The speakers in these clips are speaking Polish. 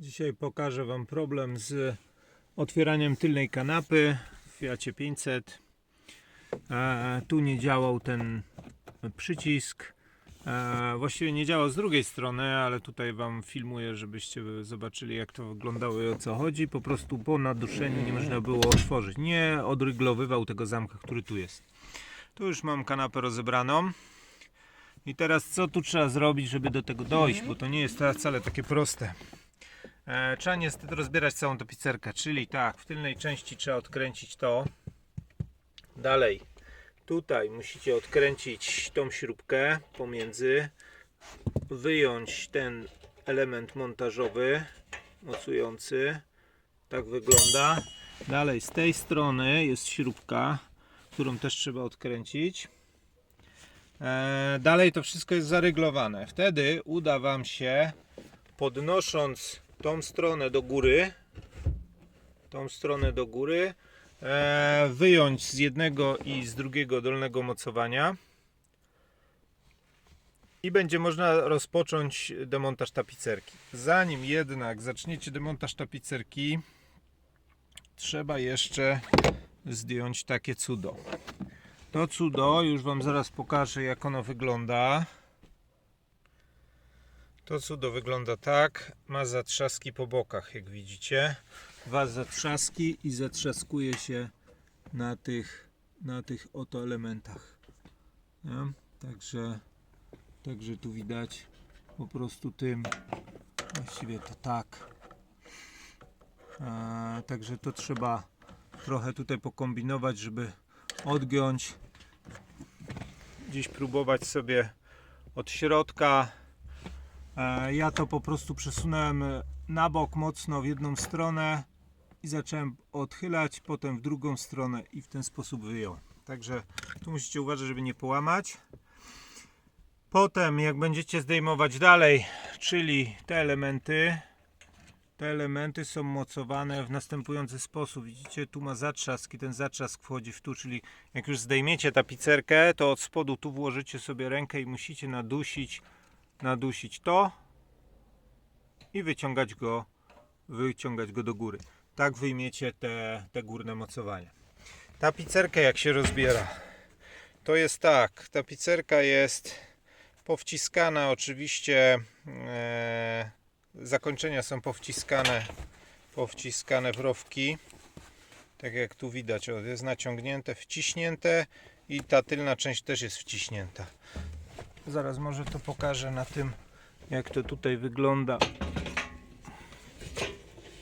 Dzisiaj pokażę Wam problem z otwieraniem tylnej kanapy w Fiacie 500. E, tu nie działał ten przycisk. E, właściwie nie działał z drugiej strony, ale tutaj Wam filmuję, żebyście zobaczyli jak to wyglądało i o co chodzi. Po prostu po naduszeniu nie można było otworzyć. Nie odryglowywał tego zamka, który tu jest. Tu już mam kanapę rozebraną. I teraz co tu trzeba zrobić, żeby do tego dojść, bo to nie jest wcale takie proste. E, trzeba niestety rozbierać całą tą pizzerkę, czyli tak, w tylnej części trzeba odkręcić to. Dalej, tutaj musicie odkręcić tą śrubkę pomiędzy, wyjąć ten element montażowy, mocujący. Tak wygląda. Dalej, z tej strony jest śrubka, którą też trzeba odkręcić. E, dalej to wszystko jest zaryglowane. Wtedy uda Wam się, podnosząc tą stronę do góry, tą stronę do góry, e, wyjąć z jednego i z drugiego dolnego mocowania i będzie można rozpocząć demontaż tapicerki. Zanim jednak zaczniecie demontaż tapicerki, trzeba jeszcze zdjąć takie cudo. To cudo, już Wam zaraz pokażę jak ono wygląda. To cudo wygląda tak, ma zatrzaski po bokach jak widzicie. Dwa zatrzaski i zatrzaskuje się na tych, na tych oto elementach. Także, także tu widać po prostu tym, właściwie to tak. Także to trzeba trochę tutaj pokombinować, żeby odgiąć. Gdzieś próbować sobie od środka. E, Ja to po prostu przesunąłem na bok mocno w jedną stronę i zacząłem odchylać, potem w drugą stronę i w ten sposób wyjąłem. Także tu musicie uważać, żeby nie połamać. Potem, jak będziecie zdejmować dalej, czyli te elementy, te elementy są mocowane w następujący sposób. Widzicie, tu ma zatrzask i ten zatrzask wchodzi w tu, czyli jak już zdejmiecie tapicerkę, to od spodu tu włożycie sobie rękę i musicie nadusić, nadusić to i wyciągać go, wyciągać go do góry. Tak wyjmiecie te, te górne mocowania. Tapicerkę jak się rozbiera? To jest tak, tapicerka jest powciskana oczywiście e, zakończenia są powciskane, powciskane w rowki. Tak jak tu widać, jest naciągnięte, wciśnięte i ta tylna część też jest wciśnięta. Zaraz może to pokażę na tym, jak to tutaj wygląda.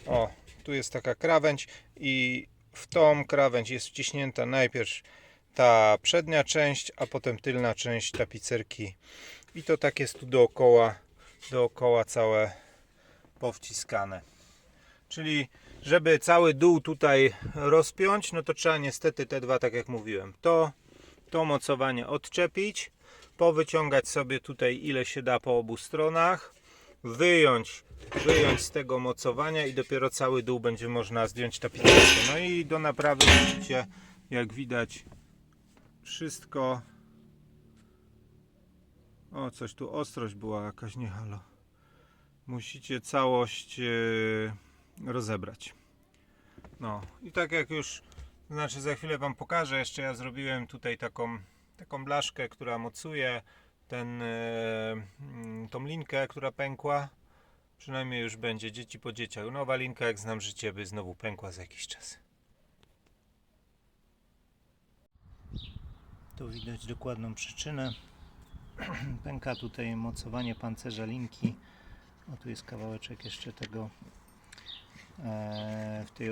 O, tu jest taka krawędź i w tą krawędź jest wciśnięta najpierw ta przednia część, a potem tylna część tapicerki. I to tak jest tu dookoła, dookoła całe powciskane. Czyli żeby cały dół tutaj rozpiąć, no to trzeba niestety te dwa, tak jak mówiłem, to, to mocowanie odczepić, powyciągać sobie tutaj ile się da po obu stronach, wyjąć, wyjąć z tego mocowania i dopiero cały dół będzie można zdjąć tapicerkę. No i do naprawy musicie, jak widać, wszystko. O, coś tu ostrość była jakaś, nie halo musicie całość e, rozebrać. No i tak jak już, znaczy za chwilę Wam pokażę, jeszcze ja zrobiłem tutaj taką, taką blaszkę, która mocuje ten, e, mm, tą linkę, która pękła. Przynajmniej już będzie dzieci po dzieciach. Nowa linka, jak znam życie, by znowu pękła za jakiś czas. Tu widać dokładną przyczynę. Pęka tutaj mocowanie pancerza linki. O tu jest kawałeczek jeszcze tego e, w tej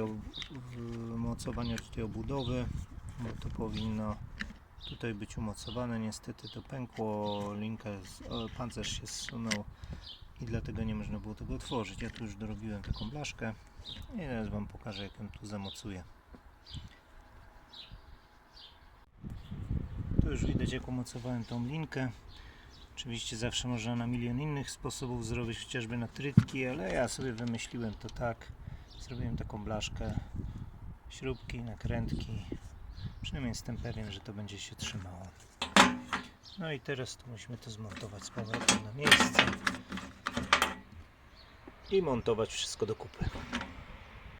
w umocowaniu tej obudowy, bo to powinno tutaj być umocowane. Niestety to pękło, linka, pancerz się zsunął i dlatego nie można było tego otworzyć. Ja tu już dorobiłem taką blaszkę i teraz Wam pokażę jak ją tu zamocuję. Tu już widać jak umocowałem tą linkę. Oczywiście zawsze można na milion innych sposobów zrobić, chociażby na trytki, ale ja sobie wymyśliłem to tak. Zrobiłem taką blaszkę, śrubki, nakrętki. Przynajmniej jestem pewien, że to będzie się trzymało. No i teraz tu musimy to zmontować z powrotem na miejsce. i montować wszystko do kupy.